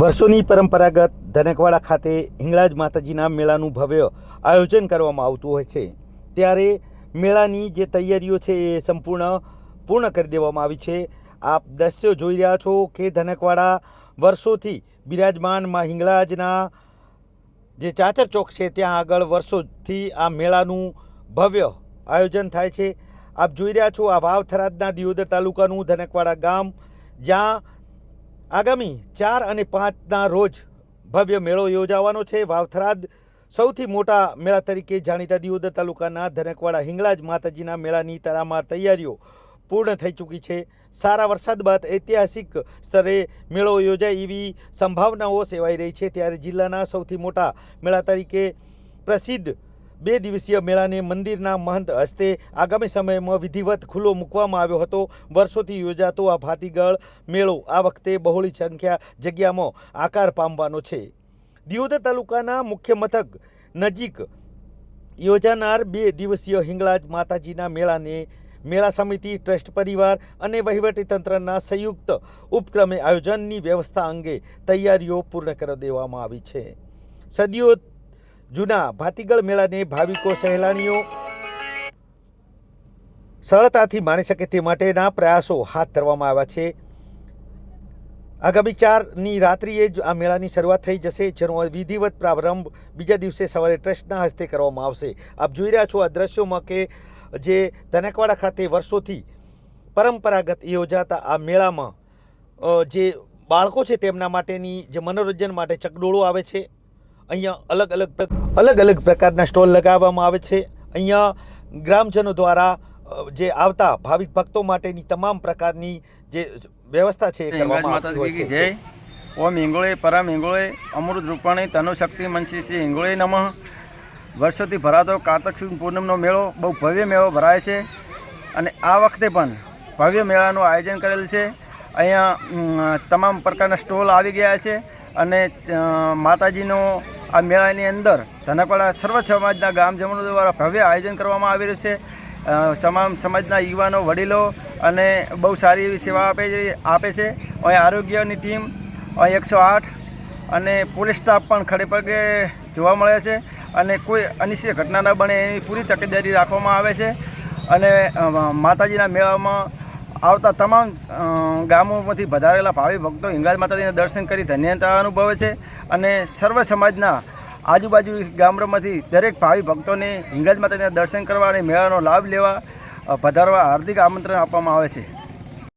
વર્ષોની પરંપરાગત ધનકવાડા ખાતે હિંગળાજ માતાજીના મેળાનું ભવ્ય આયોજન કરવામાં આવતું હોય છે. ત્યારે મેળાની જે તૈયારીઓ છે એ સંપૂર્ણ પૂર્ણ કરી દેવામાં આવી છે. આપ દ્રશ્યો જોઈ રહ્યા છો કે ધનકવાડા વર્ષોથી બિરાજમાનમાં હિંગળાજના જે ચાચર ચોક છે ત્યાં આગળ વર્ષોથી આ મેળાનું ભવ્ય આયોજન થાય છે. આપ જોઈ રહ્યા છો આ વાવ થરાદના દિયોદર તાલુકાનું ધનકવાડા ગામ, જ્યાં આગામી ચાર અને પાંચના રોજ ભવ્ય મેળો યોજાવાનો છે. વાવથરાદ સૌથી મોટા મેળા તરીકે જાણીતા દિયોદર તાલુકાના ધનકવાડા હિંગળાજ માતાજીના મેળાની તરામાર તૈયારીઓ પૂર્ણ થઈ ચૂકી છે. સારા વરસાદ બાદ ઐતિહાસિક સ્તરે મેળો યોજાય એવી સંભાવનાઓ સેવાઈ રહી છે. ત્યારે જિલ્લાના સૌથી મોટા મેળા તરીકે પ્રસિદ્ધ બે દિવસીય મેળાને મંદિરના મહંત હસ્તે આગામી સમયમાં વિધિવત ખુલ્લો મૂકવામાં આવ્યો હતો. વર્ષોથી યોજાતો આ ભાતીગળ મેળો આ વખતે બહોળી સંખ્યા જગ્યામાં આકાર પામવાનો છે. દિયોદર તાલુકાના મુખ્ય મથક નજીક યોજાનાર બે દિવસીય હિંગળાજ માતાજીના મેળાને મેળા સમિતિ, ટ્રસ્ટ પરિવાર અને વહીવટીતંત્રના સંયુક્ત ઉપક્રમે આયોજનની વ્યવસ્થા અંગે તૈયારીઓ પૂર્ણ કરી દેવામાં આવી છે. સદીઓ જૂના ભાતીગળ મેળાને ભાવિકો સહેલાણીઓ સરળતાથી માણી શકે તે માટેના પ્રયાસો હાથ ધરવામાં આવ્યા છે. આગામી ચારની રાત્રિએ જ આ મેળાની શરૂઆત થઈ જશે, જેનો વિધિવત પ્રારંભ બીજા દિવસે સવારે ટ્રસ્ટના હસ્તે કરવામાં આવશે. આપ જોઈ રહ્યા છો આ દ્રશ્યોમાં કે જે ધનકવાડા ખાતે વર્ષોથી પરંપરાગત યોજાતા આ મેળામાં જે બાળકો છે તેમના માટેની જે મનોરંજન માટે ચકડોળો આવે છે અહીંયા અલગ અલગ અલગ અલગ પ્રકારના સ્ટોલ લગાવવામાં આવે છે. અહીંયા ગ્રામજનો દ્વારા જે આવતા ભાવિક ભક્તો માટેની તમામ પ્રકારની જે વ્યવસ્થા છે એ કરવામાં કી છે. જય. ઓમ હિંગોળે પરમ હિંગોળે અમૃત રૂપાણી તનુ શક્તિ મનસી શ્રી હિંગોળે નમઃ. વર્ષોથી ભરાતો કાર્તક સુદ પૂનમનો મેળો બહુ ભવ્ય મેળો ભરાય છે. અને આ વખતે પણ ભવ્ય મેળાનું આયોજન કરેલ છે. અહીંયા તમામ પ્રકારના સ્ટોલ આવી ગયા છે. અને માતાજીનો આ મેળાની અંદર ધનકવાડા સર્વ સમાજના ગામજનો દ્વારા ભવ્ય આયોજન કરવામાં આવી રહ્યું છે. તમામ સમાજના યુવાનો, વડીલો અને બહુ સારી એવી સેવા આપે આપે છે. અહીં આરોગ્યની ટીમ, અહીં એકસો આઠ અને પોલીસ સ્ટાફ પણ ખડે જોવા મળે છે અને કોઈ અનિશ્ચિત ઘટના ન બને એની પૂરી તકેદારી રાખવામાં આવે છે. અને માતાજીના મેળામાં આવતા તમામ ગામોમાંથી વધારેલા ભાવિ ભક્તો હિંગળાજ માતાજીના દર્શન કરી ધન્યતા અનુભવે છે અને સર્વ સમાજના આજુબાજુ ગામડામાંથી દરેક ભાવિ ભક્તોને હિંગળાજ માતાજીના દર્શન કરવા અને મેળાનો લાભ લેવા વધારવા હાર્દિક આમંત્રણ આપવામાં આવે છે.